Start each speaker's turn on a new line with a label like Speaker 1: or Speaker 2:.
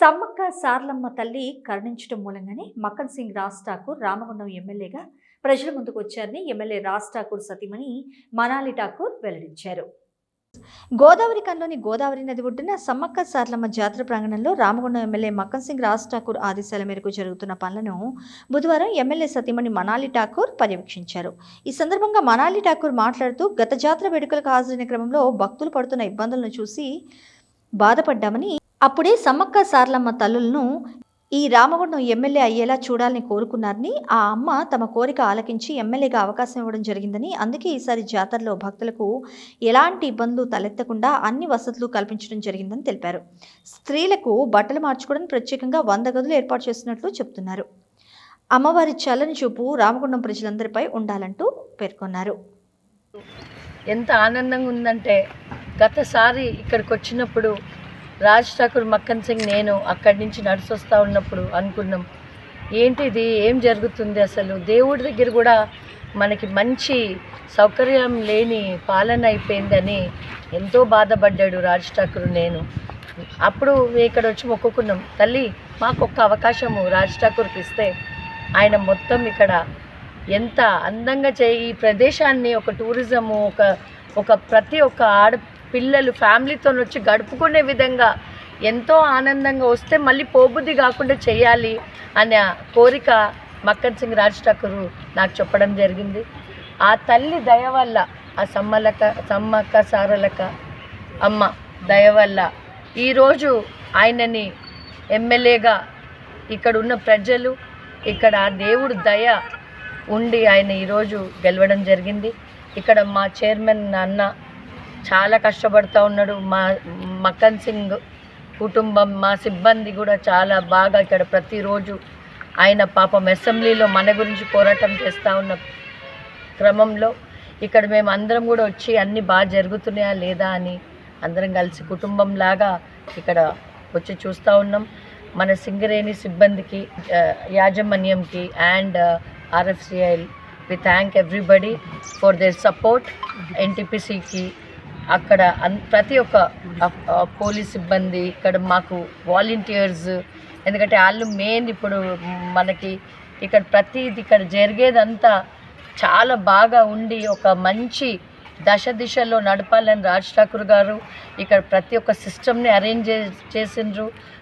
Speaker 1: సమ్మక్క సార్లమ్మ తల్లి కరుణించడం మూలంగానే మక్కన్ సింగ్ రాజ్ ఠాకూర్ రామగుండం ఎమ్మెల్యేగా ప్రజల ముందుకు వచ్చారని ఎమ్మెల్యే రాజ్ ఠాకూర్ సతీమణి మనాలి ఠాకూర్ వెల్లడించారు. గోదావరి కన్లోని గోదావరి నది ఒడ్డున సమ్మక్క సార్లమ్మ జాతర ప్రాంగణంలో రామగుండం ఎమ్మెల్యే మక్కన్ సింగ్ రాజ్ ఠాకూర్ ఆదేశాల మేరకు జరుగుతున్న పనులను బుధవారం ఎమ్మెల్యే సతీమణి మనాలి ఠాకూర్ పర్యవేక్షించారు. ఈ సందర్భంగా మనాలి ఠాకూర్ మాట్లాడుతూ గత జాతర వేడుకలకు హాజరైన క్రమంలో భక్తులు పడుతున్న ఇబ్బందులను చూసి బాధపడ్డామని అప్పుడే సమ్మక్క సార్లమ్మ తల్లులను ఈ రామగుండం ఎమ్మెల్యే అయ్యేలా చూడాలని కోరుకున్నారని ఆ అమ్మ తమ కోరిక ఆలకించి ఎమ్మెల్యేగా అవకాశం ఇవ్వడం జరిగిందని అందుకే ఈసారి జాతరలో భక్తులకు ఎలాంటి ఇబ్బందులు తలెత్తకుండా అన్ని వసతులు కల్పించడం జరిగిందని తెలిపారు. స్త్రీలకు బట్టలు మార్చుకోవడం ప్రత్యేకంగా వంద గదులు ఏర్పాటు చేస్తున్నట్లు చెబుతున్నారు అమ్మవారి చల్లని చూపు రామగుండం ప్రజలందరిపై ఉండాలంటూ పేర్కొన్నారు.
Speaker 2: ఎంత ఆనందంగా ఉందంటే గతసారి ఇక్కడికి వచ్చినప్పుడు రాజ్ ఠాకూర్ మక్కన్ సింగ్ నేను అక్కడి నుంచి నడిచొస్తా ఉన్నప్పుడు అనుకున్నాం. ఏంటిది ఏం జరుగుతుంది అసలు? దేవుడి దగ్గర కూడా మనకి మంచి సౌకర్యం లేని పాలన అయిపోయిందని ఎంతో బాధపడ్డాడు రాజ్ ఠాకూర్ నేను. అప్పుడు ఇక్కడ వచ్చి మొక్కుకున్నాం. తల్లి మాకు ఒక్క అవకాశము రాజ్ ఠాకూర్కి ఇస్తే ఆయన మొత్తం ఇక్కడ ఎంత అందంగా చే ఈ ప్రదేశాన్ని ఒక టూరిజము ఒక ఒక ప్రతి ఒక్క ఆడ పిల్లలు ఫ్యామిలీతో వచ్చి గడుపుకునే విధంగా ఎంతో ఆనందంగా వస్తే మళ్ళీ పోబుద్ది కాకుండా చేయాలి అనే కోరిక మక్కన్ సింగ్ రాజ్ ఠాకూర్ నాకు చెప్పడం జరిగింది. ఆ తల్లి దయ వల్ల ఆ సమ్మలక సమ్మక్క సారలక అమ్మ దయ వల్ల ఈరోజు ఆయనని ఎమ్మెల్యేగా ఇక్కడ ఉన్న ప్రజలు ఇక్కడ ఆ దేవుడు దయ ఉండి ఆయన ఈరోజు గెలవడం జరిగింది. ఇక్కడ మా చైర్మన్ అన్న చాలా కష్టపడుతూ ఉన్నాడు. మా మక్కన్ సింగ్ కుటుంబం మా సిబ్బంది కూడా చాలా బాగా ఇక్కడ ప్రతిరోజు ఆయన పాపం అసెంబ్లీలో మన గురించి పోరాటం చేస్తూ ఉన్న క్రమంలో ఇక్కడ మేము అందరం కూడా వచ్చి అన్నీ బాగా జరుగుతున్నాయా లేదా అని అందరం కలిసి కుటుంబంలాగా ఇక్కడ వచ్చి చూస్తూ ఉన్నాం. మన సింగరేణి సిబ్బందికి యాజమాన్యంకి and RFCI we thank everybody for their support ఎన్టీపీసీకి అక్కడ అన్ ప్రతి ఒక్క పోలీస్ సిబ్బంది ఇక్కడ మాకు వాలంటీర్స్ ఎందుకంటే వాళ్ళు మెయిన్ ఇప్పుడు మనకి ఇక్కడ ప్రతిది ఇక్కడ జరిగేదంతా చాలా బాగా ఉండి ఒక మంచి దశ దిశలో నడపాలని రాజ్ ఠాకూర్ గారు ఇక్కడ ప్రతి ఒక్క సిస్టమ్ని అరేంజ్ చేసిండ్రు.